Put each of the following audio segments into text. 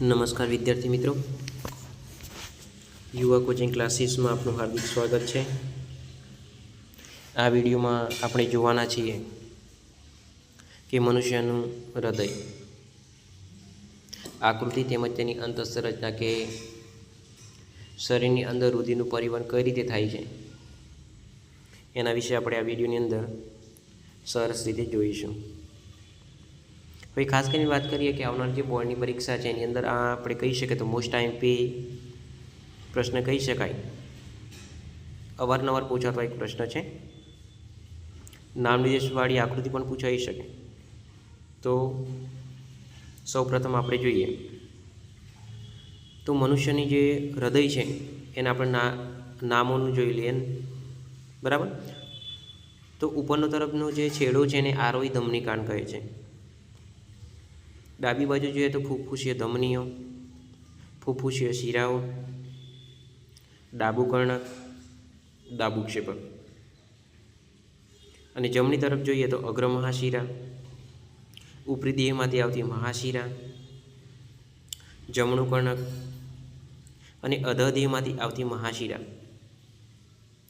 નમસ્કાર વિદ્યાર્થી મિત્રો. યુવા કોચિંગ ક્લાસીસમાં આપનું હાર્દિક સ્વાગત છે. આ વિડીયોમાં આપણે જોવાના છીએ કે મનુષ્યનું હૃદય, આકૃતિ તેમજ તેની અંતસ્તરચના કે શરીરની અંદર રુધિરનું પરિવહન કઈ રીતે થાય છે, એના વિશે આપણે આ વિડીયોની અંદર સરસ રીતે જોઈશું. હવે ખાસ કરીને વાત કરીએ કે આવનાર જે બોર્ડની પરીક્ષા છે, એની અંદર આ આપણે કહી શકીએ તો મોસ્ટ આઈમ્પી પ્રશ્ન કહી શકાય. અવારનવાર પૂછાતો એક પ્રશ્ન છે. નામ નિર્દેશવાળી આકૃતિ પણ પૂછાઈ શકે. તો સૌ પ્રથમ આપણે જોઈએ. તો મનુષ્યની જે હૃદય છે, એને આપણે ના, નામોનું જોઈ લઈએ. બરાબર? તો ઉપરનો તરફનો જે છેડો છે, એને આરોહી ધમની કાંડ કહે છે. ડાબી બાજુ જોઈએ તો ફૂફૂસીય ધમનીઓ ફૂફૂસીય શિરાઓ, ડાબુ કર્ણક ડાબુ ક્ષેપક. અને જમણી તરફ જોઈએ તો અગ્ર મહાશિરા, ઉપરી દેહમાંથી આવતી મહાશિરા, જમણું કર્ણક અને અધ દેહમાંથી આવતી મહાશિરા.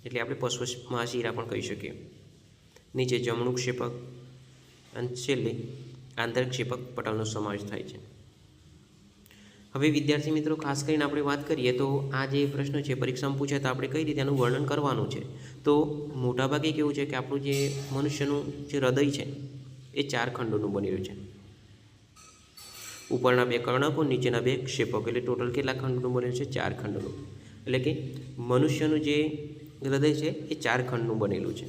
એટલે આપણે પશ્વ મહાશિરા પણ કહી શકીએ. નીચે જમણું ક્ષેપક અને છેલ્લે આંતરિક ક્ષેપક પટલનો સમાવેશ થાય છે. હવે વિદ્યાર્થી મિત્રો, ખાસ કરીને આપણે વાત કરીએ તો આ જે પ્રશ્ન છે, પરીક્ષામાં પૂછે તો આપણે કઈ રીતે એનું વર્ણન કરવાનું છે? તો મોટાભાગે કેવું છે કે આપણું જે મનુષ્યનું જે હૃદય છે, એ ચાર ખંડોનું બનેલું છે. ઉપરના બે કર્ણકો, નીચેના બે ક્ષેપકો. એટલે ટોટલ કેટલા ખંડનું બનેલું છે? ચાર ખંડનું. એટલે કે મનુષ્યનું જે હૃદય છે, એ ચાર ખંડનું બનેલું છે.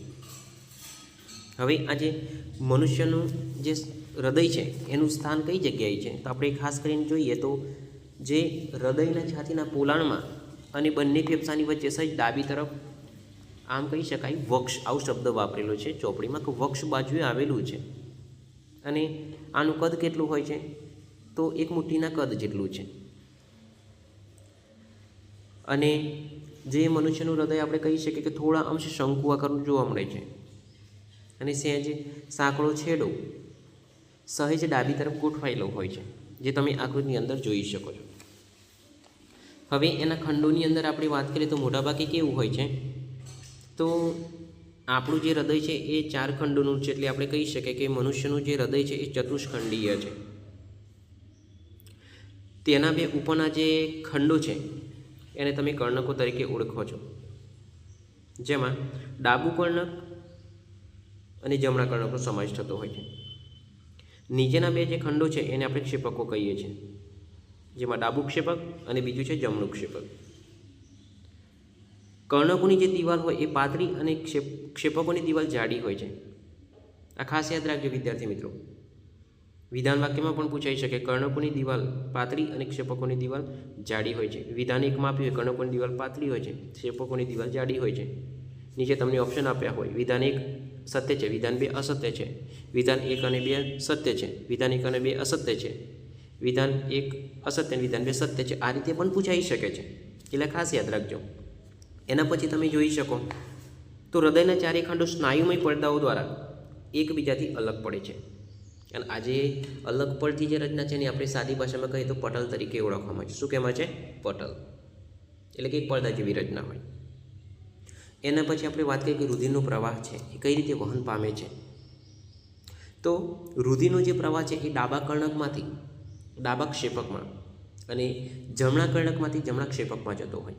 હવે આ જે મનુષ્યનું જે હૃદય છે, એનું સ્થાન કઈ જગ્યાએ છે? તો આપણે ખાસ કરીને જોઈએ તો જે હૃદયના છાતીના પોલાણમાં અને બંને ફેફસાની વચ્ચે સહિત ડાબી તરફ, આમ કહી શકાય, વક્ષ, આવો શબ્દ વાપરેલો છે ચોપડીમાં કે વક્ષ બાજુએ આવેલું છે. અને આનું કદ કેટલું હોય છે? તો એક મુઠ્ઠીના કદ જેટલું છે. અને જે મનુષ્યનું હૃદય આપણે કહી શકીએ કે થોડા અંશે શંકુ આકારનું જોવા મળે છે. અને સહેજ સાંકળો છેડો સહેજ ડાબી તરફ ગોઠવાયેલો હોય છે, જે તમે આકૃતિની અંદર જોઈ શકો છો. હવે એના ખંડોની અંદર આપણે વાત કરીએ તો મોટાભાગે કેવું હોય છે? તો આપણું જે હૃદય છે એ ચાર ખંડોનું છે, એટલે આપણે કહી શકીએ કે મનુષ્યનું જે હૃદય છે એ ચતુષ્ખંડીય છે. તેના બે ઉપરના જે ખંડો છે, એને તમે કર્ણકો તરીકે ઓળખો છો. જેમાં ડાબુ કર્ણક અને જમણા કર્ણકનો સમાવેશ થતો હોય છે. નીચેના બે જે ખંડો છે એને આપણે ક્ષેપકો કહીએ છીએ. જેમાં ડાબુ ક્ષેપક અને બીજું છે જમણું ક્ષેપક. કર્ણકોની જે દિવાલ હોય એ પાતળી અને ક્ષેપ, ક્ષેપકોની દિવાલ જાડી હોય છે. આ ખાસ યાદ રાખજો વિદ્યાર્થી મિત્રો. વિધાન વાક્યમાં પણ પૂછાઈ શકે કર્ણકોની દિવાલ પાતળી અને ક્ષેપકોની દિવાલ જાડી હોય છે. વિધાન એકમાં આપ્યું હોય કર્ણકોની દિવાલ પાતળી હોય છે. ક્ષેપકોની દિવાલ જાડી હોય છે. નીચે તમને ઓપ્શન આપ્યા હોય. વિધાન એક સત્ય છે. વિધાન બે અસત્ય છે. વિધાન એક અને બે સત્ય છે. વિધાન એક અને બે અસત્ય છે. વિધાન એક અસત્ય અને વિધાન બે સત્ય છે. આ રીતે પણ પૂછાઈ શકે છે. એટલે ખાસ યાદ રાખજો. એના પછી તમે જોઈ શકો. તો હૃદયના ચારે ખંડો સ્નાયુમય પડદાઓ દ્વારા એકબીજાથી અલગ પડે છે. અને આજે અલગ પડતી જે રચના છે એની આપણે સાદી ભાષામાં કહીએ તો પટલ તરીકે ઓળખવામાં આવે છે. શું કહેવામાં છે? પટલ. એટલે કે એક પડદા જેવી રચના હોય. એના પછી આપણે વાત કરીએ કે રુધિરનો પ્રવાહ છે, એ કઈ રીતે વહન પામે છે. તો રુધિરનો જે પ્રવાહ છે, એ ડાબા કર્ણકમાંથી, ડાબા ક્ષેપકમાં અને જમણા કર્ણકમાંથી જમણા ક્ષેપકમાં જતો હોય.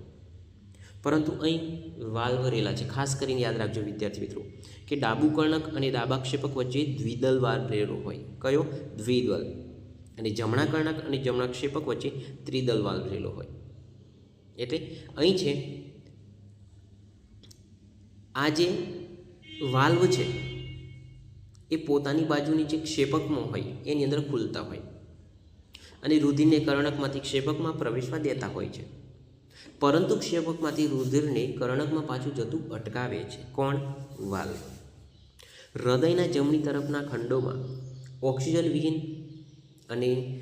પરંતુ અહીં વાલ્વ રહેલા છે. ખાસ કરીને યાદ રાખજો વિદ્યાર્થી મિત્રો, કે ડાબુ કર્ણક અને ડાબા ક્ષેપક વચ્ચે દ્વિદલ વાલ્વ રહેલો હોય. કયો? દ્વિદલ. અને જમણા કર્ણક અને જમણા ક્ષેપક વચ્ચે ત્રિદલ વાલ્વ રહેલો હોય. એટલે અહીં છે આ જે વાલ્વ છે, એ પોતાની બાજુની જે ક્ષેપકમાં હોય, એની અંદર ખુલતા હોય. અને રુધિરને કર્ણકમાંથી ક્ષેપકમાં પ્રવેશવા દેતા હોય છે. પરંતુ ક્ષેપકમાંથી રુધિરને કર્ણકમાં પાછું જતું અટકાવે છે. કોણ? વાલ્વ. હૃદયના જમણી તરફના ખંડોમાં ઓક્સિજન વિહીન અને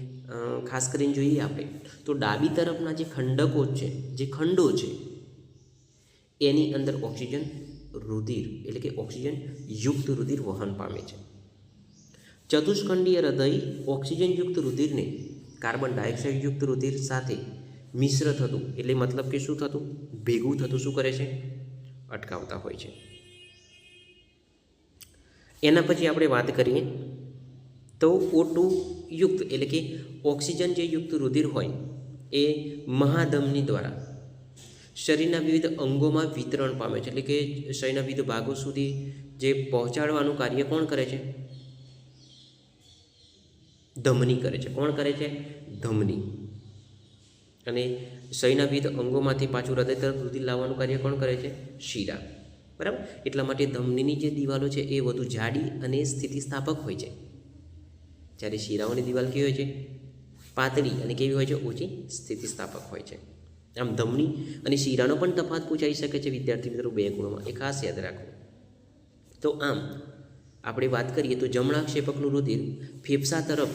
ખાસ કરીને જોઈએ આપણે, તો ડાબી તરફના જે ખંડકો છે, જે ખંડો છે, એની અંદર ઓક્સિજન રુધિર, એટલે કે ઓક્સિજન યુક્ત રુધિર વહન પામે છે. ચતુષ્ખંડીય હૃદય ઓક્સિજનયુક્ત રુધિરને કાર્બન ડાયોક્સાઇડયુક્ત રુધિર સાથે મિશ્ર થતું, એટલે મતલબ કે શું થતું? ભેગું થતું શું કરે છે? અટકાવતા હોય છે. એના પછી આપણે વાત કરીએ તો ઓ ટુ યુક્ત, એટલે કે ઓક્સિજન જે યુક્ત રુધિર હોય એ મહાધમની દ્વારા શરીરના વિવિધ અંગોમાં વિતરણ પામે છે. એટલે કે શરીરના વિવિધ ભાગો સુધી જે પહોંચાડવાનું કાર્ય કોણ કરે છે? ધમની કરે છે. કોણ કરે છે? ધમની. અને શરીરના વિવિધ અંગોમાંથી પાછું હૃદય તરફ રુધિર લાવવાનું કાર્ય કોણ કરે છે? શીરા. બરાબર? એટલા માટે ધમનીની જે દિવાલો છે એ વધુ જાડી અને સ્થિતિસ્થાપક હોય છે. જ્યારે શીરાઓની દિવાલ કેવી હોય છે? પાતળી અને કેવી હોય છે? ઓછી સ્થિતિસ્થાપક હોય છે. આમ ધમની અને શીરાનો પણ તફાત પૂછાઈ શકે છે વિદ્યાર્થી મિત્રો બે ગુણોમાં એ ખાસ યાદ રાખો. તો આમ, આપણે વાત કરીએ તો જમણા ક્ષેપકનું રુધિર ફેફસા તરફ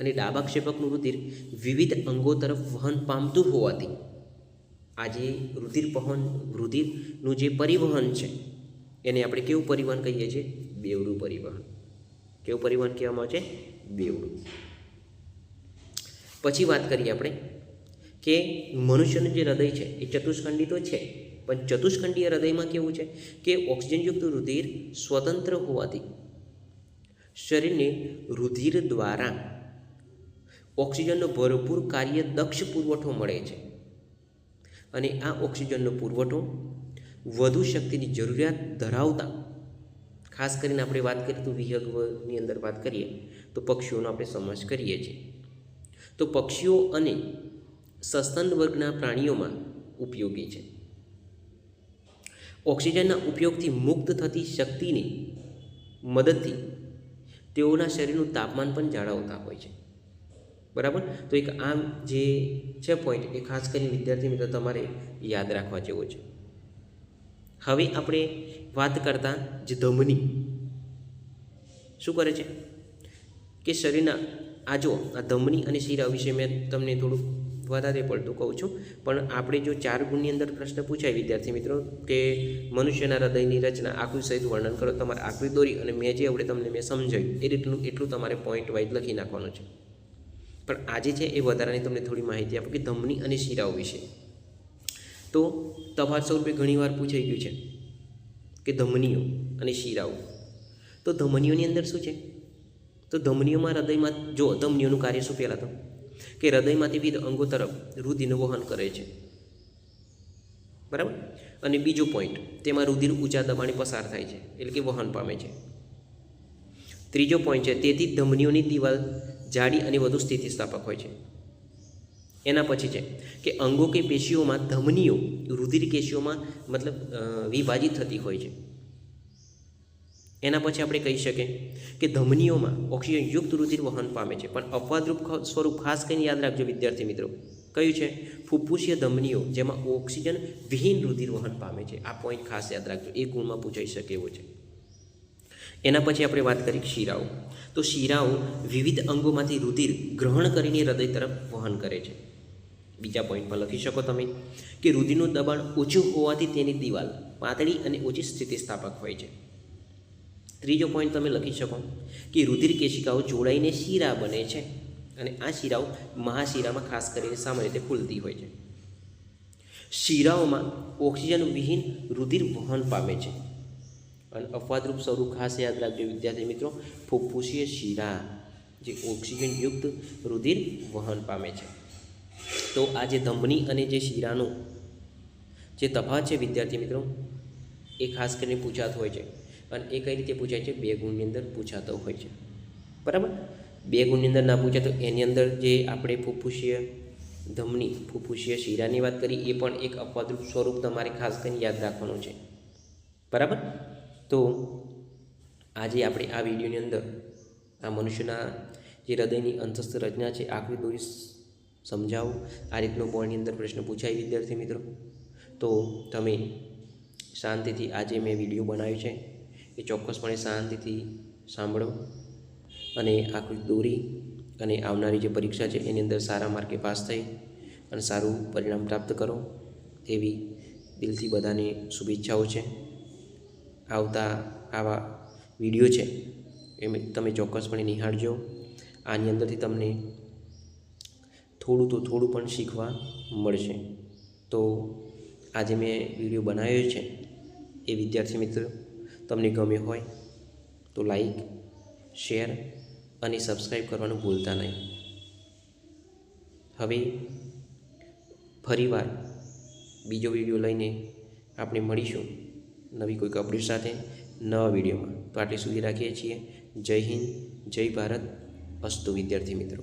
અને ડાબા ક્ષેપકનું રુધિર વિવિધ અંગો તરફ વહન પામતું હોવાથી, આ જે રુધિર પહન, રુધિરનું જે પરિવહન છે, એને આપણે કેવું પરિવહન કહીએ છીએ? બેવડું પરિવહન. કેવું પરિવહન કહેવામાં આવે છે? બેવડું. પછી વાત કરીએ આપણે કે મનુષ્યનું જે હૃદય છે, એ ચતુષ્ખંડી તો છે, પણ ચતુષ્ખંડીય હૃદયમાં કેવું છે કે ઓક્સિજનયુક્ત રુધિર સ્વતંત્ર હોવાથી શરીરને રુધિર દ્વારા ઓક્સિજનનો ભરપૂર કાર્ય દક્ષ પુરવઠો મળે છે. અને આ ઓક્સિજનનો પુરવઠો વધુ શક્તિની જરૂરિયાત ધરાવતા, ખાસ કરીને આપણે વાત કરીએ તો વિહગની અંદર વાત કરીએ, તો પક્ષીઓનો આપણે સમાજ કરીએ છીએ. તો પક્ષીઓ અને સસ્તન વર્ગના પ્રાણીઓમાં ઉપયોગી છે. ઓક્સિજનના ઉપયોગથી મુક્ત થતી શક્તિની મદદથી તેઓના શરીરનું તાપમાન પણ જાળવતા હોય છે. બરાબર? તો એક આમ જે છે પોઈન્ટ એ ખાસ કરીને વિદ્યાર્થી મિત્રો તમારે યાદ રાખવા જેવો છે. હવે આપણે વાત કરતા જે ધમની. શું કરે છે? કે શરીરના, આ જો આ ધમની અને શીરા વિશે મેં તમને થોડુંક વધારે પડતું કહું છું. પણ આપણે જો ચાર ગુણની અંદર પ્રશ્ન પૂછાય, વિદ્યાર્થી મિત્રો, કે મનુષ્યના હૃદયની રચના આકૃતિ સહિત વર્ણન કરો, તમારે આકૃતિ દોરી અને મેં જે આપણે તમને મેં સમજાવ્યું એ રીતનું, એટલું તમારે પોઈન્ટ વાઇઝ લખી નાખવાનું છે. પણ આજે છે એ વધારાની તમને થોડી માહિતી આપો કે ધમની અને શિરાઓ વિશે. તો તફાત સ્વરૂપે ઘણીવાર પૂછાઈ ગયું છે કે ધમનીઓ અને શીરાઓ. તો ધમનીઓની અંદર શું છે? તો ધમનીઓમાં હૃદયમાં, જો ધમનીઓનું કાર્ય શું પહેલાં તો? કે હૃદયમાંથી વિવિધ અંગો તરફ રુધિરનું વહન કરે છે. બરાબર? અને બીજો પોઈન્ટ તેમાં રુધિર ઊંચા દબાણે પસાર થાય છે, એટલે કે વહન પામે છે. ત્રીજો પોઈન્ટ છે, તેથી ધમનીઓની દિવાલ જાડી અને વધુ સ્થિતિસ્થાપક હોય છે. એના પછી છે કે અંગો કે પેશીઓમાં ધમનીઓ રુધિર કેશીઓમાં મતલબ વિભાજિત થતી હોય છે. એના પછી આપણે કહી શકીએ કે ધમનીઓમાં ઓક્સિજનયુક્ત રુધિર વહન પામે છે. પણ અપવાદરૂપ સ્વરૂપ ખાસ કરીને યાદ રાખજો વિદ્યાર્થી મિત્રો. કયું છે? ફુફ્ફુસીય ધમનીઓ જેમાં ઓક્સિજન વિહીન રુધિર વહન પામે છે. આ પોઈન્ટ ખાસ યાદ રાખજો. એ ગુણમાં પૂછાઈ શકે એવો છે. એના પછી આપણે વાત કરીએ શીરાઓ. તો શીરાઓ વિવિધ અંગોમાંથી રુધિર ગ્રહણ કરીને હૃદય તરફ વહન કરે છે. બીજા પોઈન્ટમાં લખી શકો તમે કે રુધિરનું દબાણ ઓછું હોવાથી તેની દિવાલ પાતળી અને ઓછી સ્થિતિસ્થાપક હોય છે. ત્રીજો પોઈન્ટ તમે લખી શકો કે રુધિર કેશિકાઓ જોડાઈને શીરા બને છે અને આ શીરાઓ મહાશીરામાં ખાસ કરીને સામાન્ય રીતે ફૂલતી હોય છે. શીરાઓમાં ઓક્સિજન વિહીન રુધિર વહન પામે છે. અને અપવાદરૂપ સ્વરૂપ ખાસ યાદ રાખજો વિદ્યાર્થી મિત્રો ફુફ્ફુસીય શીરા જે ઓક્સિજનયુક્ત રુધિર વહન પામે છે. તો આ જે ધમની અને જે શીરાનો જે તફાત છે વિદ્યાર્થી મિત્રો, એ ખાસ કરીને પૂછાતો હોય છે. અને એ કઈ રીતે પૂછાય છે? બે ગુણની અંદર પૂછાતો હોય છે. બરાબર? બે ગુણની અંદર ના પૂછાય તો એની અંદર જે આપણે ફુફ્ફુસીય ધમની ફુફ્ફુસીય શીરાની વાત કરી, એ પણ એક અપવાદરૂપ સ્વરૂપ તમારે ખાસ કરીને યાદ રાખવાનું છે. બરાબર? તો આજે આપણે આ વિડીયોની અંદર આ મનુષ્યના જે હૃદયની અંતસ્થ રચના છે આકૃતિ દોરી સમજાવો. આ રીતનો બોર્ડની અંદર પ્રશ્ન પૂછાય વિદ્યાર્થી મિત્રો. તો તમે શાંતિથી આજે મેં વીડિયો બનાવ્યો છે. એ ચોક્કસપણે શાંતિથી સાંભળો અને આકૃતિ દોરી અને આવનારી જે પરીક્ષા છે એની અંદર સારા માર્કે પાસ થઈ અને સારું પરિણામ પ્રાપ્ત કરો એવી દિલથી બધાને શુભેચ્છાઓ છે. આવતા આવા વીડિયો છે એમ તમે ચોક્કસપણે નિહાળજો. આની અંદરથી તમને થોડું તો થોડું પણ શીખવા મળશે. તો આજે મેં વીડિયો બનાવ્યો છે. એ વિદ્યાર્થી મિત્રો તમને ગમ્યો હોય તો લાઈક શેર અને સબસ્ક્રાઈબ કરવાનું ભૂલતા નહીં. હવે ફરીવાર બીજો વીડિયો લઈને આપણે મળીશું નવી કોઈક અપડેટ સાથે નવા વિડીયોમાં તો આટલી સુધી રાખીએ છીએ. જય હિન્દ, જય ભારત. અસ્તુ વિદ્યાર્થી મિત્રો.